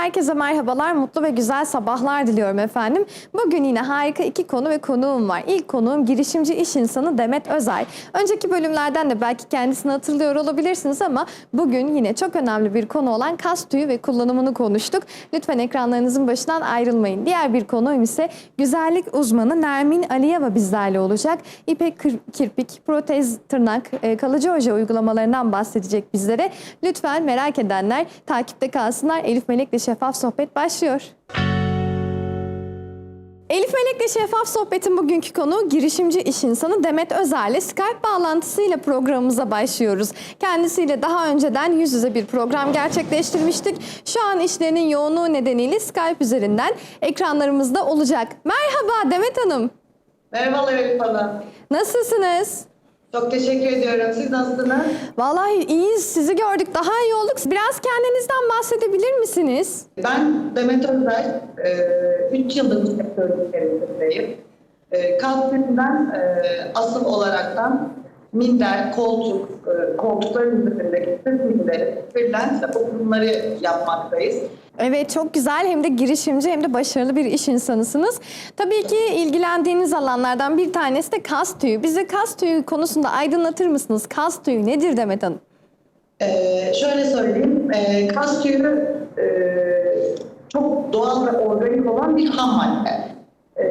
Herkese merhabalar, mutlu ve güzel sabahlar diliyorum efendim. Bugün yine harika iki konu ve konuğum var. İlk konuğum girişimci iş insanı Demet Özay. Önceki bölümlerden de belki kendisini hatırlıyor olabilirsiniz ama bugün yine çok önemli bir konu olan kas tüyü ve kullanımını konuştuk. Lütfen ekranlarınızın başından ayrılmayın. Diğer bir konuğum ise güzellik uzmanı Nermin Aliyeva bizlerle olacak. İpek kirpik, protez, tırnak, e, kalıcı oje uygulamalarından bahsedecek bizlere. Lütfen merak edenler takipte kalsınlar. Elif Melek'le Şeffaf Sohbet başlıyor. Elif Melek'le Şeffaf Sohbet'in bugünkü konu girişimci iş insanı Demet Özer'le Skype bağlantısıyla programımıza başlıyoruz. Kendisiyle daha önceden yüz yüze bir program gerçekleştirmiştik. Şu an işlerinin yoğunluğu nedeniyle Skype üzerinden ekranlarımızda olacak. Merhaba Demet Hanım. Merhabalar Elif Hanım. Nasılsınız? Çok teşekkür ediyorum. Siz nasılsınız? Vallahi iyiyiz. Sizi gördük. Daha iyi olduk. Biraz kendinizden bahsedebilir misiniz? Ben Demet Özer. 3 yıldır bu sektörün içerisindeyim. E, Kalkınımdan e, asıl olaraktan minder, koltuk, e, koltukların üzerindeki sırt minderi, freelance ve bunları yapmaktayız. Evet çok güzel hem de girişimci hem de başarılı bir iş insanısınız. Tabii ki ilgilendiğiniz alanlardan bir tanesi de kas tüyü. Bize kas tüyü konusunda aydınlatır mısınız? Kas tüyü nedir Demet Hanım? Ee, şöyle söyleyeyim, e, kas tüyü e, çok doğal ve organik olan bir ham madde. E,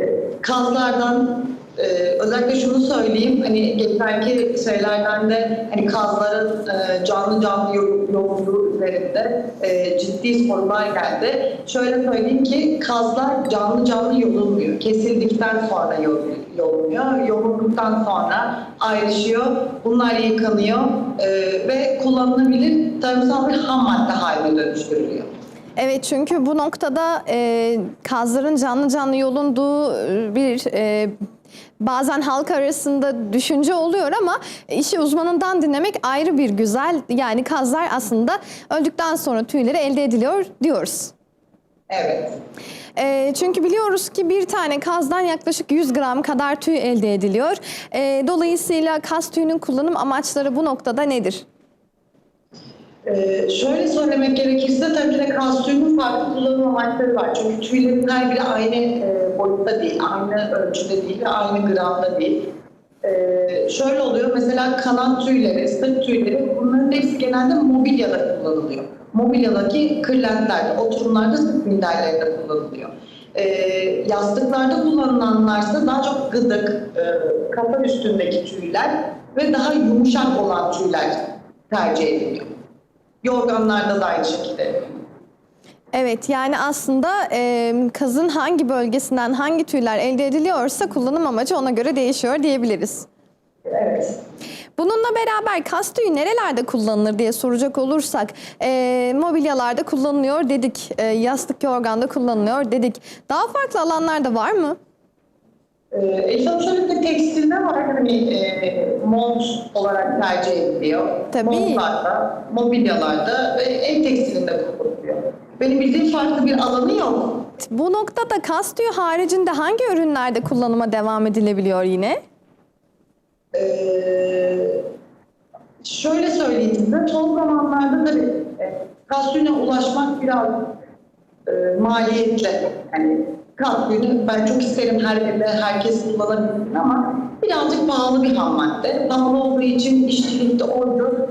kazlardan e, özellikle şunu söyleyeyim, hani geçenki şeylerden de hani kazların e, canlı canlı yo- yoğunluğu üzerinde e, ciddi sorular geldi. Şöyle söyleyeyim ki kazlar canlı canlı yolunmuyor. Kesildikten sonra yol- yolunuyor. Yoğunluktan sonra ayrışıyor. Bunlar yıkanıyor e, ve kullanılabilir tarımsal bir ham madde haline dönüştürülüyor. Evet çünkü bu noktada e, kazların canlı canlı yolunduğu e, bir e, bazen halk arasında düşünce oluyor ama işi uzmanından dinlemek ayrı bir güzel. Yani kazlar aslında öldükten sonra tüyleri elde ediliyor diyoruz. Evet. E, çünkü biliyoruz ki bir tane kazdan yaklaşık 100 gram kadar tüy elde ediliyor. E, dolayısıyla kaz tüyünün kullanım amaçları bu noktada nedir? Ee, şöyle söylemek gerekirse tabii ki de tüyünün farklı kullanım amaçları var. Çünkü tüylerin her biri aynı e, boyutta değil, aynı ölçüde değil aynı gramda değil. Ee, şöyle oluyor mesela kanat tüyleri, sırt tüyleri bunların hepsi genelde mobilyada kullanılıyor. Mobilyadaki kırlentlerde, oturumlarda, sırt minderlerinde kullanılıyor. Ee, yastıklarda kullanılanlarsa daha çok gıdık, e, kafa üstündeki tüyler ve daha yumuşak olan tüyler tercih ediliyor. Yorganlarda da aynı şekilde. Evet yani aslında e, kazın hangi bölgesinden hangi tüyler elde ediliyorsa kullanım amacı ona göre değişiyor diyebiliriz. Evet. Bununla beraber kas tüyü nerelerde kullanılır diye soracak olursak e, mobilyalarda kullanılıyor dedik, e, yastık yorganda kullanılıyor dedik. Daha farklı alanlarda var mı? Ee, Elif'in şöyle bir tekstilde var hani e, mont olarak tercih ediliyor. Tabii. Montlarda, mobilyalarda ve el tekstilinde kullanılıyor. Benim bildiğim farklı bir alanı yok. Bu noktada kas tüyü haricinde hangi ürünlerde kullanıma devam edilebiliyor yine? Ee, şöyle söyleyeyim size, son zamanlarda tabii e, kalsiyume ulaşmak biraz e, maliyetli. Yani kalsiyumu ben çok isterim her evde herkes kullanabilsin ama birazcık pahalı bir ham madde. Pahalı olduğu için işçilikte oydu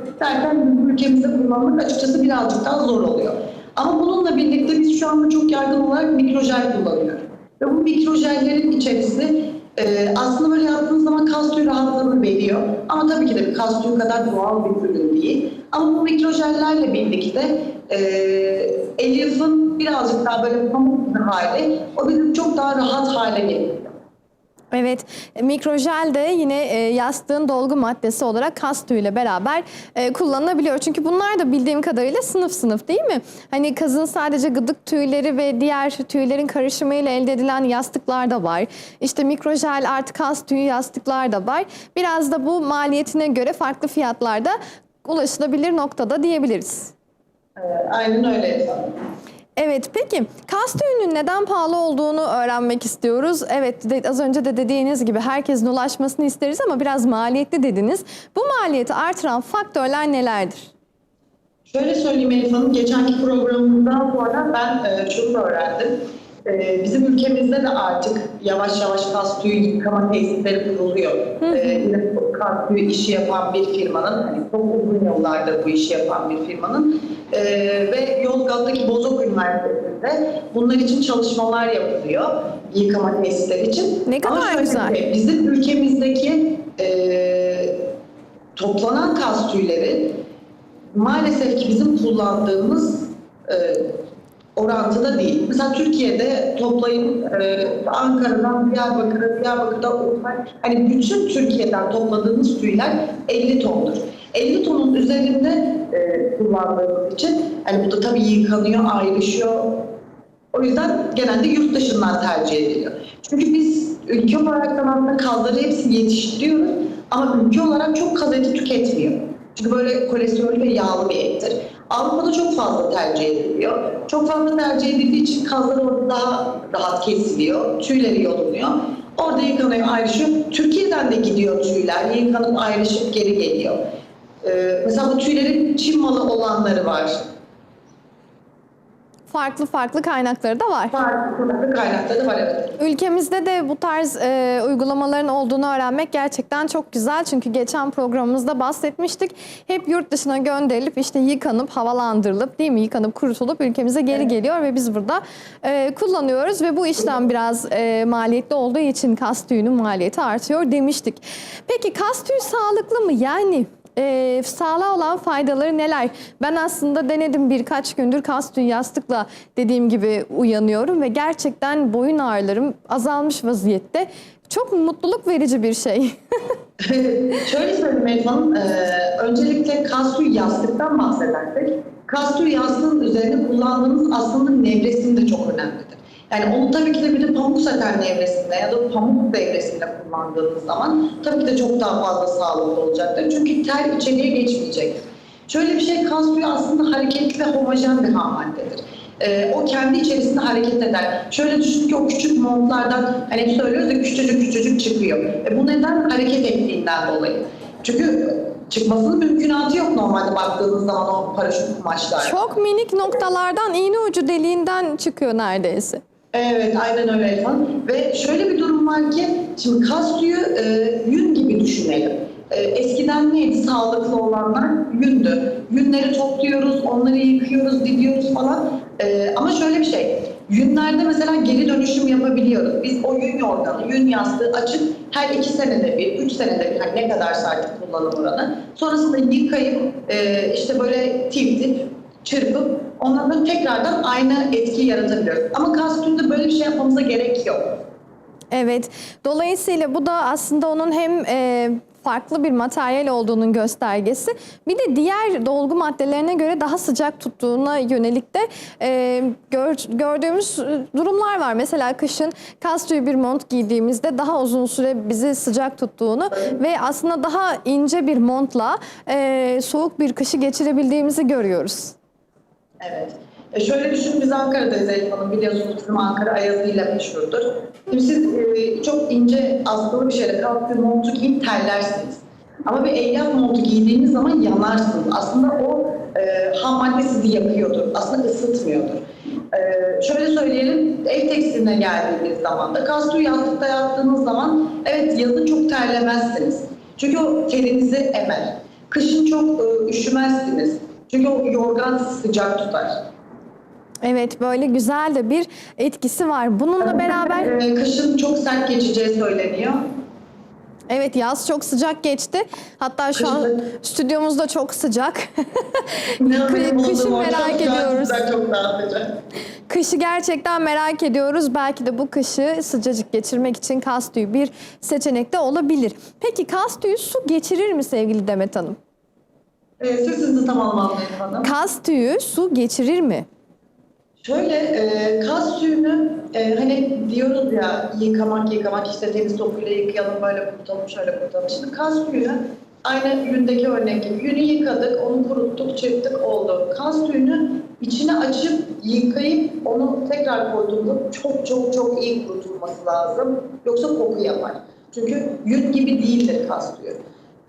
bizim ülkemizde kullanmak açıkçası birazcık daha zor oluyor. Ama bununla birlikte biz şu anda çok yaygın olarak mikrojel kullanıyoruz. Ve bu mikrojellerin içerisi ee, aslında böyle yaptığınız zaman kas tüyü rahatlığını veriyor. Ama tabii ki de kas tüyü kadar doğal bir ürün değil. Ama bu mikrojellerle birlikte e, Elif'in birazcık daha böyle pamuk bir hali o bizim çok daha rahat hale getiriyor. Evet, mikrojel de yine e, yastığın dolgu maddesi olarak kas tüyüyle beraber e, kullanılabiliyor. Çünkü bunlar da bildiğim kadarıyla sınıf sınıf değil mi? Hani kazın sadece gıdık tüyleri ve diğer tüylerin karışımıyla elde edilen yastıklar da var. İşte mikrojel artı kas tüyü yastıklar da var. Biraz da bu maliyetine göre farklı fiyatlarda ulaşılabilir noktada diyebiliriz. Ee, aynen öyle efendim. Evet peki kas tüyünün neden pahalı olduğunu öğrenmek istiyoruz. Evet de- az önce de dediğiniz gibi herkesin ulaşmasını isteriz ama biraz maliyetli dediniz. Bu maliyeti artıran faktörler nelerdir? Şöyle söyleyeyim Elif Hanım, geçenki programımızdan sonra ben e, şunu öğrendim. E, bizim ülkemizde de artık yavaş yavaş kas tüyü yıkama tesisleri kuruluyor. E, yine bu kas tüyü işi yapan bir firmanın, hani çok uzun yıllardır bu işi yapan bir firmanın e, ve Yozgat'taki Bozok Üniversitesi'nde bunlar için çalışmalar yapılıyor yıkama tesisleri için. Ne Ama kadar şöyle güzel. Bizim ülkemizdeki e, toplanan kas tüyleri maalesef ki bizim kullandığımız e, orantıda değil. Mesela Türkiye'de toplayın e, Ankara'dan Diyarbakır'a, Diyarbakır'dan Urfa, hani bütün Türkiye'den topladığımız tüyler 50 tondur. 50 tonun üzerinde e, kullandığımız için hani bu da tabii yıkanıyor, ayrışıyor. O yüzden genelde yurt dışından tercih ediliyor. Çünkü biz ülke olarak aslında kazları hepsini yetiştiriyoruz ama ülke olarak çok kaz eti tüketmiyor. Çünkü böyle kolesterol ve yağlı bir ettir. Avrupa'da çok fazla tercih ediliyor. Çok fazla tercih edildiği için kazlar orada daha rahat kesiliyor. Tüyleri yolunuyor. Orada yıkanıyor, ayrışıyor. Türkiye'den de gidiyor tüyler. Yıkanıp ayrışıp geri geliyor. Ee, mesela bu tüylerin Çin malı olanları var. Farklı farklı kaynakları da var. Farklı kaynakları var evet. Ülkemizde de bu tarz e, uygulamaların olduğunu öğrenmek gerçekten çok güzel. Çünkü geçen programımızda bahsetmiştik. Hep yurt dışına gönderilip işte yıkanıp havalandırılıp değil mi yıkanıp kurutulup ülkemize geri Evet. geliyor ve biz burada e, kullanıyoruz ve bu işlem biraz e, maliyetli olduğu için kas tüyünün maliyeti artıyor demiştik. Peki kas tüyü sağlıklı mı? Yani e, sağlığa olan faydaları neler? Ben aslında denedim birkaç gündür kas tüyü yastıkla dediğim gibi uyanıyorum ve gerçekten boyun ağrılarım azalmış vaziyette. Çok mutluluk verici bir şey. Şöyle söyleyeyim Hanım, eee, öncelikle kas yastıktan bahsedersek, kas yastığın üzerine kullandığınız aslında nevresim de çok önemlidir. Yani onu tabii ki de bir de pamuk saten nevresinde ya da pamuk devresinde kullandığınız zaman tabii ki de çok daha fazla sağlıklı olacaktır. Çünkü ter içeriye geçmeyecektir. Şöyle bir şey, kas tüyü aslında hareketli ve homojen bir ham maddedir. Ee, o kendi içerisinde hareket eder. Şöyle düşün ki o küçük montlardan hani söylüyoruz ya küçücük küçücük çıkıyor. E bu neden? Hareket ettiğinden dolayı. Çünkü çıkmasının mümkünatı yok normalde baktığınız zaman o paraşüt kumaşlar. Çok minik noktalardan iğne ucu deliğinden çıkıyor neredeyse. Evet, aynen öyle efendim. Ve şöyle bir durum var ki, şimdi kas tüyü e, yün gibi düşünelim. E, eskiden neydi sağlıklı olanlar? Yündü. Yünleri topluyoruz, onları yıkıyoruz, didiyoruz falan. E, ama şöyle bir şey, yünlerde mesela geri dönüşüm yapabiliyoruz. Biz o yün yorganı, yün yastığı açıp her iki senede bir, üç senede bir, hani ne kadarsa artık kullanım oranı. Sonrasında yıkayıp e, işte böyle tip tip çırpıp sonra tekrardan aynı etkiyi yaratabiliyoruz. Ama kas tüyünde böyle bir şey yapmamıza gerek yok. Evet. Dolayısıyla bu da aslında onun hem e, farklı bir materyal olduğunun göstergesi. Bir de diğer dolgu maddelerine göre daha sıcak tuttuğuna yönelik de e, gör- gördüğümüz durumlar var. Mesela kışın kas tüyü bir mont giydiğimizde daha uzun süre bizi sıcak tuttuğunu ve aslında daha ince bir montla e, soğuk bir kışı geçirebildiğimizi görüyoruz. Evet. E şöyle düşünün biz Ankara'dayız Elif Hanım biliyorsunuz bizim Ankara ayazıyla meşhurdur. Şimdi siz e, çok ince askılı bir şeyle kalk bir montu giyip terlersiniz. Ama bir elyaf montu giydiğiniz zaman yanarsınız. Aslında o e, ham madde sizi yakıyordur. Aslında ısıtmıyordur. E, şöyle söyleyelim, ev tekstiline geldiğiniz zaman da kas tüyü yastıkta yattığınız zaman evet yazın çok terlemezsiniz. Çünkü o terinizi emer. Kışın çok e, üşümezsiniz. Çünkü o yorgan sıcak tutar. Evet böyle güzel de bir etkisi var. Bununla beraber Ee, kışın çok sert geçeceği söyleniyor. Evet yaz çok sıcak geçti. Hatta şu an Kışın- stüdyomuzda çok sıcak. Kışı merak ediyoruz. Kışı gerçekten merak ediyoruz. Belki de bu kışı sıcacık geçirmek için kas tüyü bir seçenek de olabilir. Peki kas tüyü su geçirir mi sevgili Demet Hanım? Ee, sesinizi tamamlamayın hanım. Kas tüyü su geçirir mi? Şöyle e, kas suyunu e, hani diyoruz ya yıkamak yıkamak işte temiz topuyla yıkayalım böyle kurutalım şöyle kurutalım. Şimdi kas suyunu aynı yündeki örnek gibi yünü yıkadık onu kuruttuk çırptık oldu. Kas suyunu içine açıp yıkayıp onu tekrar koyduğumuzda çok çok çok iyi kurutulması lazım. Yoksa koku yapar. Çünkü yün gibi değildir kas suyu.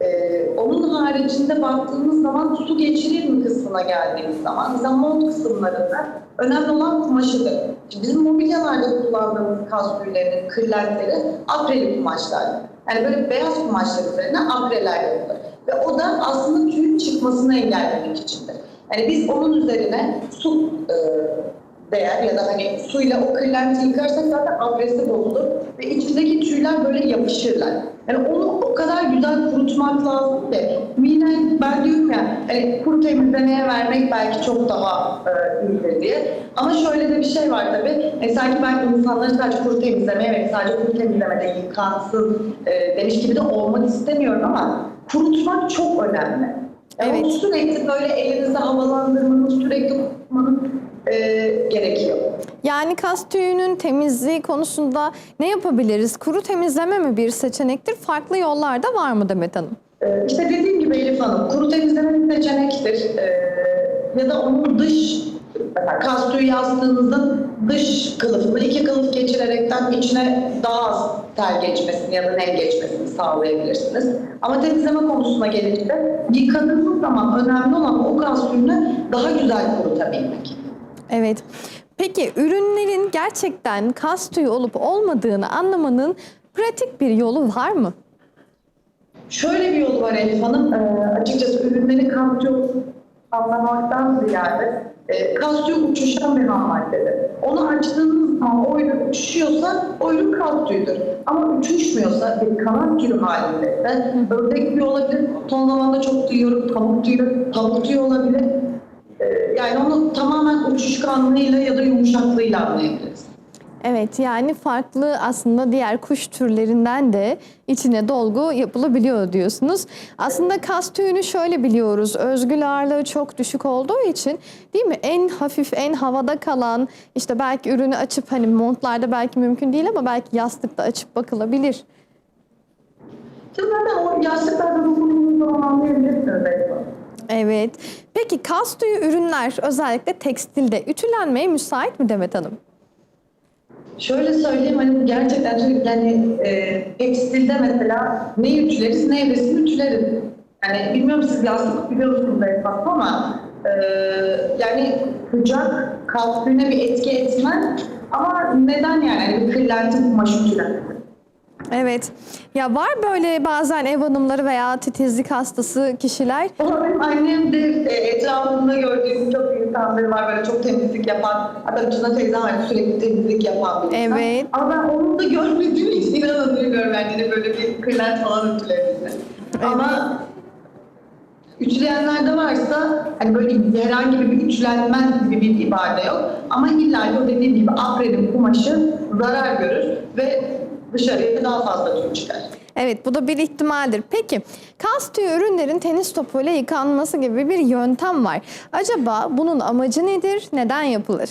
Ee, onun haricinde baktığımız zaman su geçirir mi kısmına geldiğimiz zaman mesela mont kısımlarında önemli olan kumaşıdır. Şimdi bizim mobilyalarda kullandığımız kas tüylerinin kırlentleri apreli kumaşlar. Yani böyle beyaz kumaşlar üzerine apreler yapılır. Ve o da aslında tüyün çıkmasını engellemek içindir. Yani biz onun üzerine su e, değer ya da hani suyla o kırlenti yıkarsak zaten abresi bozulur ve içindeki tüyler böyle yapışırlar. Yani onu o kadar güzel kurutmak lazım ki yine ben diyorum ya hani kuru temizlemeye vermek belki çok daha e, iyidir diye. Ama şöyle de bir şey var tabii. E, sanki ben insanları sadece kuru temizlemeye ve sadece kuru temizlemede yıkansın e, demiş gibi de olmak istemiyorum ama kurutmak çok önemli. Evet. sürekli böyle elinizde havalandırmanız, sürekli kurutmanız e, gerekiyor. Yani kas tüyünün temizliği konusunda ne yapabiliriz? Kuru temizleme mi bir seçenektir? Farklı yollar da var mı Demet Hanım? Ee, İşte dediğim gibi Elif Hanım, kuru temizleme bir seçenektir. Ee, ya da onun dış, kas tüyü yastığınızın dış kılıfını iki kılıf geçirerekten içine daha az ter geçmesini ya da nem geçmesini sağlayabilirsiniz. Ama temizleme konusuna gelince yıkadığınız zaman önemli olan o kas tüyünü daha güzel kurutabilmek. Evet. Peki ürünlerin gerçekten kas tüyü olup olmadığını anlamanın pratik bir yolu var mı? Şöyle bir yolu var Elif Hanım. Ee, açıkçası ürünleri kalçı anlamaktan ziyade e, kalçı uçuşan bir ham maddedir. Onu açtığınız zaman o ürün uçuşuyorsa o ürün kalçıydır. Ama uçuşmuyorsa bir kanat türü halinde de ördek tüyü olabilir. Son zamanda çok duyuyorum pamuk tüyü, tavuk tüyü olabilir. Ee, yani onu tamamen uçuşkanlığıyla ya da yumuşaklığıyla anlayabiliriz. Evet yani farklı aslında diğer kuş türlerinden de içine dolgu yapılabiliyor diyorsunuz. Aslında kas tüyünü şöyle biliyoruz. Özgül ağırlığı çok düşük olduğu için değil mi? En hafif, en havada kalan işte belki ürünü açıp hani montlarda belki mümkün değil ama belki yastıkta açıp bakılabilir. Zaten o yastıklarda dokunduğunuz zaman anlayabilirsiniz Elif Hanım. Evet. Peki kas tüyü ürünler özellikle tekstilde ütülenmeye müsait mi Demet Hanım? Şöyle söyleyeyim hani gerçekten çok yani e, tekstilde mesela ne ütüleriz ne evresini ütüleriz. Yani bilmiyorum siz yastık biliyor musunuz Elif Hanım ama e, yani sıcak kalktığına bir etki etmez ama neden yani hani bir kırlenti kumaş ütülenmesi? Evet. Ya var böyle bazen ev hanımları veya titizlik hastası kişiler benim annem de e, etrafında gördüğüm çok insanları var böyle çok temizlik yapan. Hatta Tuna teyze var sürekli temizlik yapan bir insan. Evet. Ama ben onu da görmediğim için inanamıyorum yani de böyle bir kırlent falan ütülerini. Ama ütüleyenler de varsa hani böyle herhangi bir ütülenmez gibi bir ibade yok. Ama illa ki o dediğim gibi aprenin kumaşı zarar görür ve dışarıya daha fazla tüy çıkar. Evet bu da bir ihtimaldir. Peki kas tüyü ürünlerin tenis topuyla yıkanması gibi bir yöntem var. Acaba bunun amacı nedir? Neden yapılır?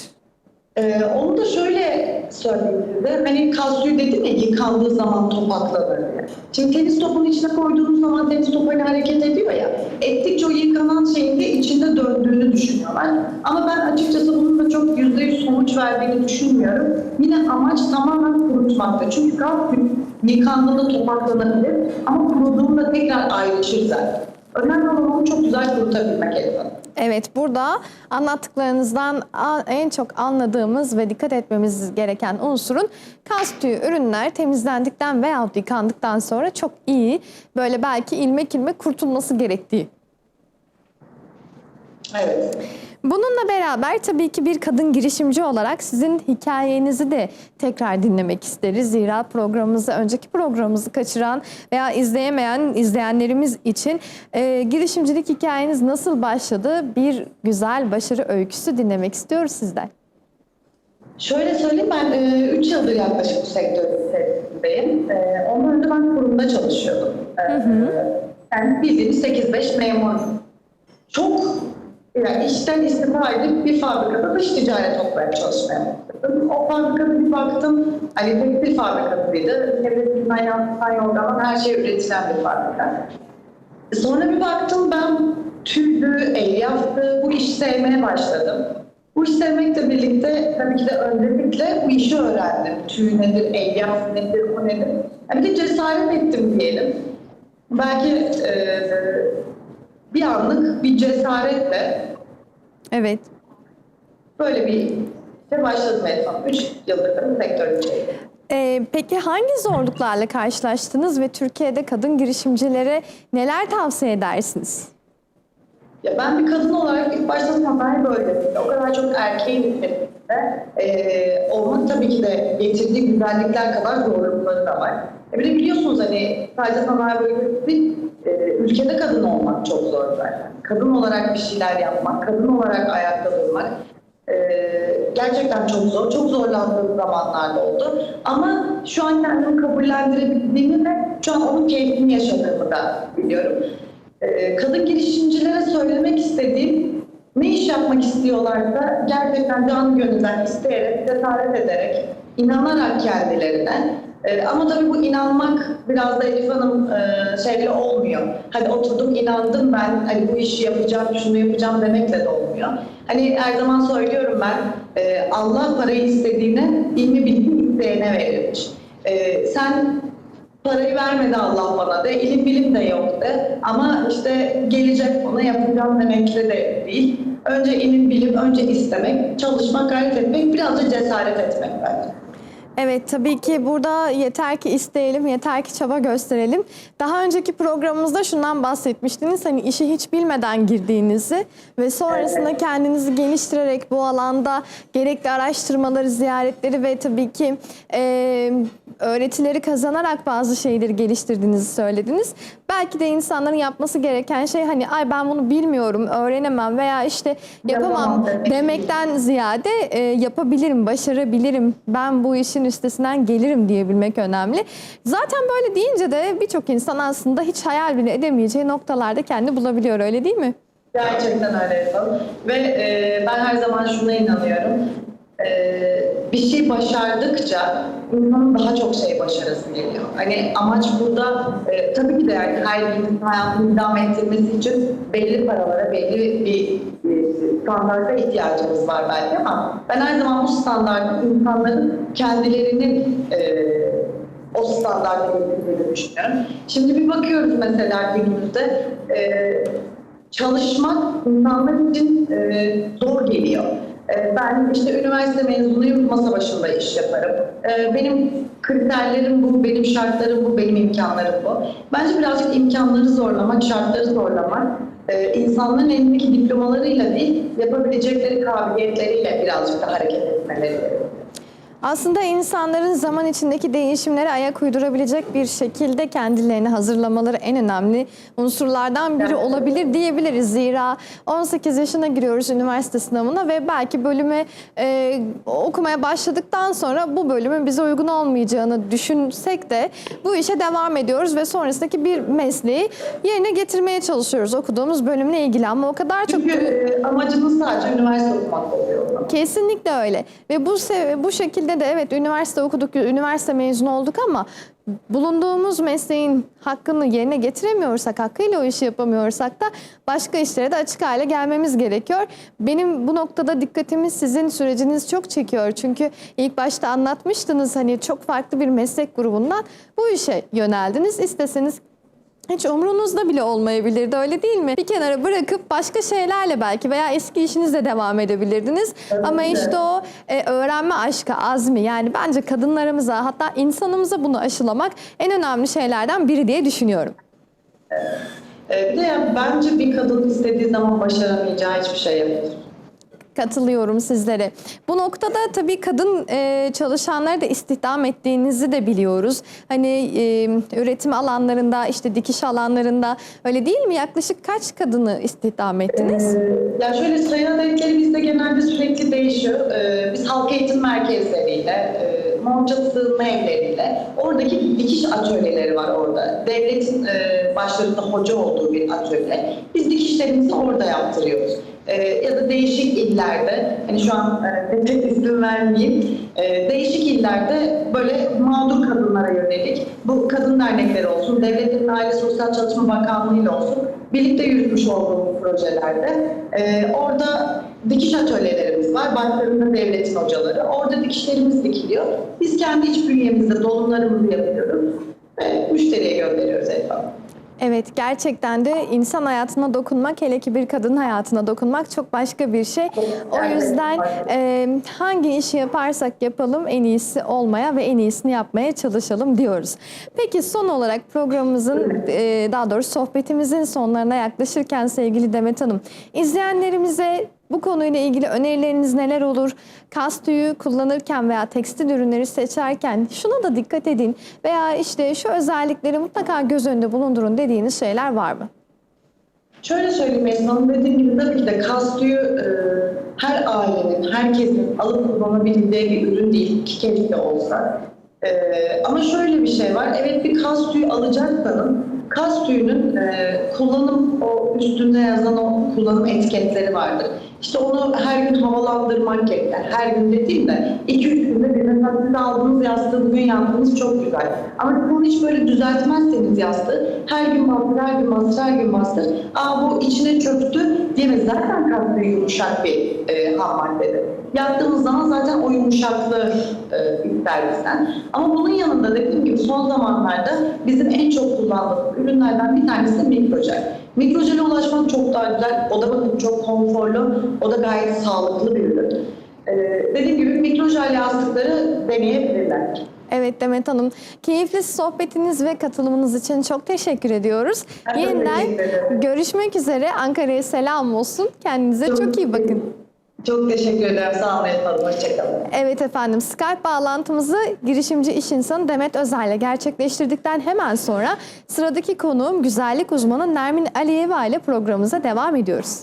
Ee, onu da şöyle söyleyeyim size. Hani kalsiyum dedim ya yıkandığı zaman topaklanır diye. Şimdi tenis topunu içine koyduğunuz zaman tenis topuyla hareket ediyor ya. Ettikçe o yıkanan şeyin de içinde döndüğünü düşünüyorlar. Ama ben açıkçası bunun da çok yüzde yüz sonuç verdiğini düşünmüyorum. Yine amaç tamamen kurutmakta. Çünkü kalsiyum yıkandığında topaklanabilir ama kuruduğunda tekrar ayrışır zaten. Önemli olan onu çok güzel kurutabilmek elbette. Evet burada anlattıklarınızdan en çok anladığımız ve dikkat etmemiz gereken unsurun kas tüyü ürünler temizlendikten veya yıkandıktan sonra çok iyi böyle belki ilmek ilmek kurtulması gerektiği. Evet. Bununla beraber tabii ki bir kadın girişimci olarak sizin hikayenizi de tekrar dinlemek isteriz. Zira programımızı, önceki programımızı kaçıran veya izleyemeyen izleyenlerimiz için e, girişimcilik hikayeniz nasıl başladı? Bir güzel başarı öyküsü dinlemek istiyoruz sizden. Şöyle söyleyeyim ben 3 yıldır yaklaşık bu sektörün içerisindeyim. E, ondan önce ben kurumda çalışıyordum. E, Yani bildiğimiz 8-5 memur. Çok yani işten istifa edip bir fabrikada dış ticaret olarak çalışmaya başladım. O fabrikada bir baktım, hani tekstil fabrikasıydı. Devletimden yansıtan yoldan her şey üretilen bir fabrika. Sonra bir baktım ben tüylü, elyaflı bu işi sevmeye başladım. Bu işi sevmekle birlikte tabii ki de öncelikle bu işi öğrendim. Tüy nedir, elyaf nedir, o nedir. Yani bir de cesaret ettim diyelim. belki e, bir anlık bir cesaretle Evet. böyle bir işte başladım en son. Üç yıldır da. Ee, peki hangi zorluklarla karşılaştınız ve Türkiye'de kadın girişimcilere neler tavsiye edersiniz? Ya ben bir kadın olarak ilk başta sanayi bölgesinde o kadar çok erkeğin içerisinde e, olmak tabii ki de getirdiği güzellikler kadar zorlukları da var. E bir de biliyorsunuz hani sadece sanayi bölgesi ülkede kadın olmak çok zor zaten. Kadın olarak bir şeyler yapmak, kadın olarak ayakta durmak e, gerçekten çok zor. Çok zorlandığım zamanlar da oldu. Ama şu an kendimi kabullendirebildiğimi ve şu an onun keyfini yaşadığımı da biliyorum. Ee, kadın girişimcilere söylemek istediğim ne iş yapmak istiyorlarsa gerçekten canı gönülden isteyerek, cesaret ederek, inanarak kendilerine. Ee, ama tabii bu inanmak biraz da Elif Hanım e, şeyle olmuyor. Hadi oturdum inandım ben hani bu işi yapacağım, şunu yapacağım demekle de olmuyor. Hani her zaman söylüyorum ben e, Allah parayı istediğine, ilmi bilgi isteyene verirmiş. E, sen Parayı vermedi Allah bana de, ilim bilim de yok de. Ama işte gelecek ona yapacağım demekle de değil. Önce ilim bilim, önce istemek, çalışmak, gayret etmek, biraz da cesaret etmek bence. Evet tabii ki burada yeter ki isteyelim, yeter ki çaba gösterelim. Daha önceki programımızda şundan bahsetmiştiniz. Hani işi hiç bilmeden girdiğinizi ve sonrasında kendinizi geliştirerek bu alanda gerekli araştırmaları, ziyaretleri ve tabii ki e, öğretileri kazanarak bazı şeyleri geliştirdiğinizi söylediniz. Belki de insanların yapması gereken şey hani ay ben bunu bilmiyorum, öğrenemem veya işte yapamam Yapamam demek demekten ziyade e, yapabilirim, başarabilirim, ben bu işin üstesinden gelirim diyebilmek önemli. Zaten böyle deyince de birçok insan aslında hiç hayal bile edemeyeceği noktalarda kendi bulabiliyor öyle değil mi? Gerçekten öyle yapalım. Ve e, ben her zaman şuna inanıyorum. E, bir şey başardıkça insanın daha çok şey başarısı geliyor. Hani amaç burada e, tabii ki de yani her birimizin hayatını idame ettirmesi için belli paralara, belli bir e, standarta ihtiyacımız var belki ama ben her zaman bu standartı insanların kendilerinin e, o standarta getirdiğini düşünüyorum. Şimdi bir bakıyoruz mesela günümüzde e, çalışmak insanlar için e, zor geliyor. E, ben işte üniversite mezunuyum, masa başında iş yaparım. E, benim kriterlerim bu, benim şartlarım bu, benim imkanlarım bu. Bence birazcık imkanları zorlamak, şartları zorlamak, e, insanların elindeki diplomalarıyla değil, yapabilecekleri kabiliyetleriyle birazcık da hareket etmeleri gerekiyor. Aslında insanların zaman içindeki değişimlere ayak uydurabilecek bir şekilde kendilerini hazırlamaları en önemli unsurlardan biri olabilir diyebiliriz. Zira 18 yaşına giriyoruz üniversite sınavına ve belki bölümü e, okumaya başladıktan sonra bu bölümün bize uygun olmayacağını düşünsek de bu işe devam ediyoruz ve sonrasındaki bir mesleği yerine getirmeye çalışıyoruz okuduğumuz bölümle ilgili ama o kadar çok Çünkü e, amacımız sadece üniversite okumak oluyor. Kesinlikle öyle. Ve bu bu şekilde de evet üniversite okuduk, üniversite mezunu olduk ama bulunduğumuz mesleğin hakkını yerine getiremiyorsak, hakkıyla o işi yapamıyorsak da başka işlere de açık hale gelmemiz gerekiyor. Benim bu noktada dikkatimi sizin süreciniz çok çekiyor. Çünkü ilk başta anlatmıştınız hani çok farklı bir meslek grubundan bu işe yöneldiniz. İsteseniz hiç umrunuzda bile olmayabilirdi öyle değil mi? Bir kenara bırakıp başka şeylerle belki veya eski işinizle devam edebilirdiniz. Evet, Ama evet. işte o e, öğrenme aşkı, azmi yani bence kadınlarımıza hatta insanımıza bunu aşılamak en önemli şeylerden biri diye düşünüyorum. E, bir de bence bir kadın istediği zaman başaramayacağı hiçbir şey yapabilir. Katılıyorum sizlere. Bu noktada tabii kadın e, çalışanları da istihdam ettiğinizi de biliyoruz. Hani e, üretim alanlarında, işte dikiş alanlarında öyle değil mi? Yaklaşık kaç kadını istihdam ettiniz? Ee, ya şöyle sayı adetleri bizde genelde sürekli değişiyor. Ee, biz halk eğitim merkezleriyle, e, Monca sığınma evleriyle, oradaki dikiş atölyeleri var orada. Devletin e, başlarında hoca olduğu bir atölye. Biz dikişlerimizi orada yaptırıyoruz. Ee, ya da değişik illerde, hani şu an e, devlet isim vermeyeyim, e, değişik illerde böyle mağdur kadınlara yönelik bu kadın dernekleri olsun, devletin Aile Sosyal Çalışma Bakanlığı ile olsun birlikte yürütmüş olduğumuz projelerde e, orada dikiş atölyelerimiz var. Başlarında devletin hocaları. Orada dikişlerimiz dikiliyor. Biz kendi iç bünyemizde dolumlarımızı yapıyoruz ve müşteriye gönderiyoruz efendim. Evet gerçekten de insan hayatına dokunmak hele ki bir kadın hayatına dokunmak çok başka bir şey. O yüzden e, hangi işi yaparsak yapalım en iyisi olmaya ve en iyisini yapmaya çalışalım diyoruz. Peki son olarak programımızın e, daha doğrusu sohbetimizin sonlarına yaklaşırken sevgili Demet Hanım izleyenlerimize bu konuyla ilgili önerileriniz neler olur? Kas tüyü kullanırken veya tekstil ürünleri seçerken şuna da dikkat edin veya işte şu özellikleri mutlaka göz önünde bulundurun dediğiniz şeyler var mı? Şöyle söyleyeyim Esma dediğim gibi tabii ki de kas tüyü e, her ailenin, herkesin alıp kullanabildiği bir ürün değil, iki kez de olsa. E, ama şöyle bir şey var, evet bir kas tüyü alacaksanız, kas tüyünün e, kullanım, o üstünde yazan o kullanım etiketleri vardır. İşte onu her gün havalandırmak gerekir. Her gün dediğim de 2-3 günde bir mesela siz aldığınız yastığı bugün yaptığınız çok güzel. Ama onu hiç böyle düzeltmezseniz yastığı her gün bastır, her gün bastır, her gün bastır. Aa bu içine çöktü diyemez. Zaten kalktığı yumuşak bir e, ham maddedir. Yattığınız zaman zaten o yumuşaklığı e, ister bizden. Ama bunun yanında dediğim gibi son zamanlarda bizim en çok kullandığımız ürünlerden bir tanesi mikrojel. Mikrojele ulaşmak çok daha güzel. O da bakın çok konforlu. O da gayet sağlıklı bir ürün. Ee, dediğim gibi mikrojel yastıkları deneyebilirler. Evet Demet Hanım, keyifli sohbetiniz ve katılımınız için çok teşekkür ediyoruz. Ben de Yeniden görüşmek üzere. Ankara'ya selam olsun. Kendinize çok iyi bakın. Çok teşekkür ederim. Sağ olun Elif. Hoşçakalın. Evet efendim Skype bağlantımızı girişimci iş insanı Demet Özel ile gerçekleştirdikten hemen sonra sıradaki konuğum güzellik uzmanı Nermin Aliyeva ile programımıza devam ediyoruz.